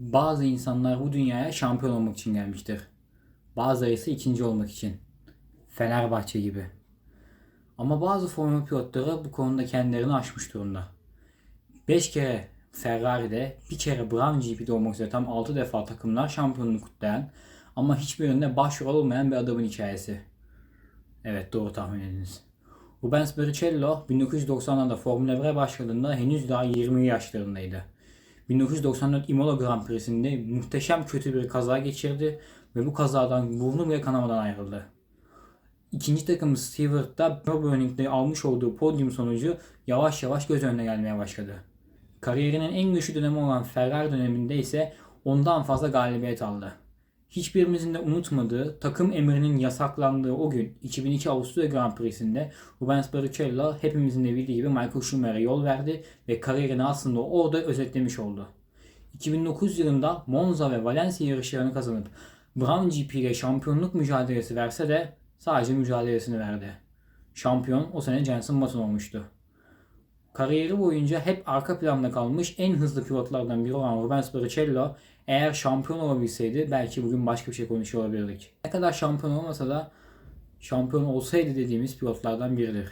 Bazı insanlar bu dünyaya şampiyon olmak için gelmiştir. Bazıları ise ikinci olmak için. Fenerbahçe gibi. Ama bazı Formula pilotları bu konuda kendilerini aşmış durumda. 5 kere Ferrari'de, bir kere Brown GP'de olmak üzere tam 6 defa takımlar şampiyonluğu kutlayan ama hiçbirinde başrol olmayan bir adamın hikayesi. Evet doğru tahmin ediniz. Rubens Barrichello 1990'larda Formula 1'e başladığında henüz daha 20 yaşlarındaydı. 1994 Imola Grand Prix'sinde muhteşem kötü bir kaza geçirdi ve bu kazadan burnu bile kanamadan ayrıldı. İkinci takım Stewart da Nürburgring'de almış olduğu podyum sonucu yavaş yavaş göz önüne gelmeye başladı. Kariyerinin en güçlü dönemi olan Ferrari döneminde ise ondan fazla galibiyet aldı. Hiçbirimizin de unutmadığı takım emrinin yasaklandığı o gün 2002 Avusturya Grand Prix'sinde Rubens Barrichello hepimizin de bildiği gibi Michael Schumacher'e yol verdi ve kariyerini aslında orada özetlemiş oldu. 2009 yılında Monza ve Valencia yarışlarını kazanıp Brown GP ile şampiyonluk mücadelesi verse de sadece mücadelesini verdi. Şampiyon o sene Jenson Button olmuştu. Kariyeri boyunca hep arka planda kalmış en hızlı pilotlardan biri olan Rubens Barrichello eğer şampiyon olabilseydi belki bugün başka bir şey konuşuyor olabilirdik. Ne kadar şampiyon olmasa da şampiyon olsaydı dediğimiz pilotlardan biridir.